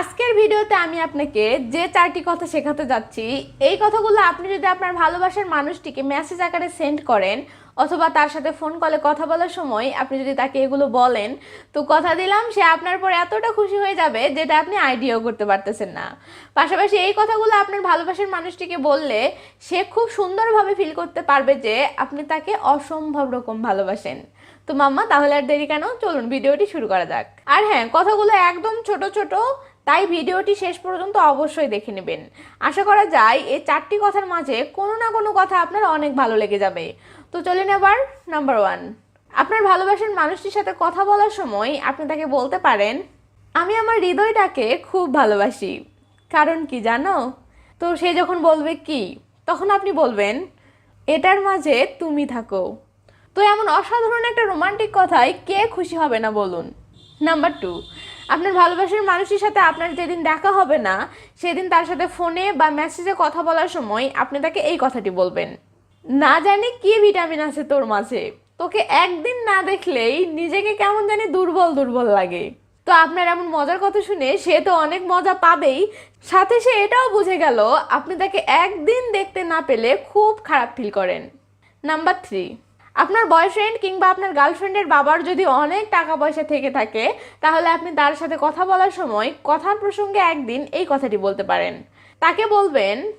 আজকের ভিডিওতে আমি আপনাকে যে চারটি কথা শেখাতে যাচ্ছি, এই কথাগুলো আপনি যদি আপনার ভালোবাসার মানুষটিকে মেসেজ আকারে সেন্ড করেন অথবা তার সাথে ফোন কলে কথা বলার সময় আপনি যদি তাকে এগুলো বলেন, তো কথা দিলাম, সে আপনার পর এতটা খুশি হয়ে যাবে যেটা আপনি আইডিয়াও করতে পারতেছেন না। পাশাপাশি এই কথাগুলো আপনার ভালোবাসার মানুষটিকে বললে সে খুব সুন্দরভাবে ফিল করতে পারবে যে আপনি তাকে অসম্ভব রকম ভালোবাসেন। তো মাম্মা, তাহলে আর দেরি কেন? চলুন, ভিডিওটি শুরু করা যাক। আর হ্যাঁ কথাগুলো একদম ছোট ছোট তাই ভিডিওটি শেষ পর্যন্ত অবশ্যই দেখে নেবেন। আশা করা যায় এই চারটি কথার মাঝে কোনো না কোনো কথা আপনার অনেক ভালো লেগে যাবে। তো চলেন এবার নাম্বার ওয়ান আপনার ভালোবাসার মানুষটির সাথে কথা বলার সময় আপনি তাকে বলতে পারেন, আমি আমার হৃদয়টাকে খুব ভালোবাসি। কারণ কি জানো? তো সে যখন বলবে কি, তখন আপনি বলবেন, এটার মাঝে তুমি থাকো। তো এমন অসাধারণ একটা রোমান্টিক কথায় কে খুশি হবে না বলুন। নাম্বার টু আপনার ভালোবাসার মানুষের সাথে আপনার যেদিন দেখা হবে না, সেদিন তার সাথে ফোনে বা মেসেজে কথা বলার সময় আপনি তাকে এই কথাটি বলবেন। না জানি কি ভিটামিন আছে তোর মাঝে। তোকে একদিন না দেখলেই নিজেকে কেমন জানি দুর্বল দুর্বল লাগে। তো আপনার এমন মজার কথা শুনে সে তো অনেক মজা পাবেই। সাথে সে এটাও বুঝে গেল, আপনি তাকে একদিন দেখতে না পেলে খুব খারাপ ফিল করেন। নাম্বার থ্রি আপনার বয়ফ্রেন্ড কিংবা আপনার গার্লফ্রেন্ডের বাবার যদি অনেক টাকা পয়সা থেকে থাকে, তাহলে আপনি তার সাথে কথা বলার সময় কথার প্রসঙ্গে একদিন এই কথাটি বলতে পারেন। তাকে বলবেন,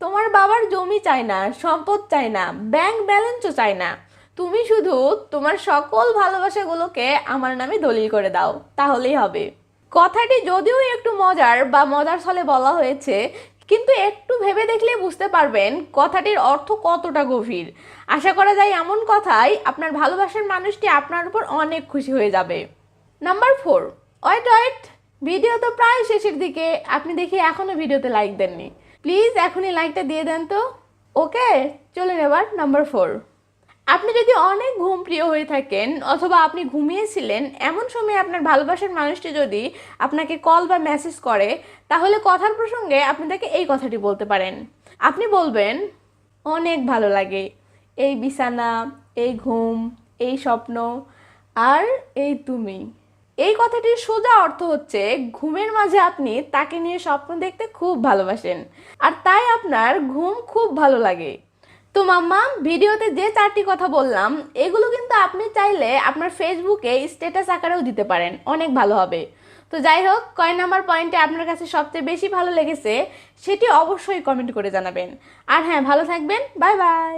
তোমার বাবার জমি চায় না, সম্পদ চায় না ব্যাংক ব্যালেন্সও চায় না। তুমি শুধু তোমার সকল ভালোবাসাগুলোকে আমার নামে দলিল করে দাও। তাহলেই হবে। কথাটি যদিও একটু মজার বা মজার ছলে বলা হয়েছে কিন্তু একটু ভেবে দেখলে বুঝতে পারবেন কথাটির অর্থ কতটা গভীর। আশা করা যায় এমন কথাই আপনার ভালোবাসার মানুষটি আপনার উপর অনেক খুশি হয়ে যাবে। Number four, wait wait, video তো প্রায় শেষের দিকে। আপনি দেখি এখনও ভিডিওতে লাইক দেননি। প্লিজ এখনই লাইকটা দিয়ে দেন তো। ওকে চলুন এবার নাম্বার ফোর। আপনি যদি অনেক ঘুম প্রিয় হয়ে থাকেন অথবা আপনি ঘুমিয়েছিলেন, এমন সময় আপনার ভালোবাসার মানুষটি যদি আপনাকে কল বা মেসেজ করে, তাহলে কথার প্রসঙ্গে আপনি তাকে এই কথাটি বলতে পারেন। আপনি বলবেন, অনেক ভালো লাগে। এই বিছানা, এই ঘুম, এই স্বপ্ন, আর এই তুমি। এই কথাটির সোজা অর্থ হচ্ছে, ঘুমের মাঝে আপনি তাকে নিয়ে স্বপ্ন দেখতে খুব ভালোবাসেন। আর তাই আপনার ঘুম খুব ভালো লাগে। তো মাম্মা, ভিডিওতে যে চারটি কথা বললাম, এগুলো কিন্তু আপনি চাইলে আপনার ফেসবুকে স্ট্যাটাস আকারেও দিতে পারেন। অনেক ভালো হবে। তো যাই হোক, কয় নাম্বার পয়েন্টে আপনার কাছে সবচেয়ে বেশি ভালো লেগেছে, সেটি অবশ্যই কমেন্ট করে জানাবেন। আর হ্যাঁ ভালো থাকবেন। Bye bye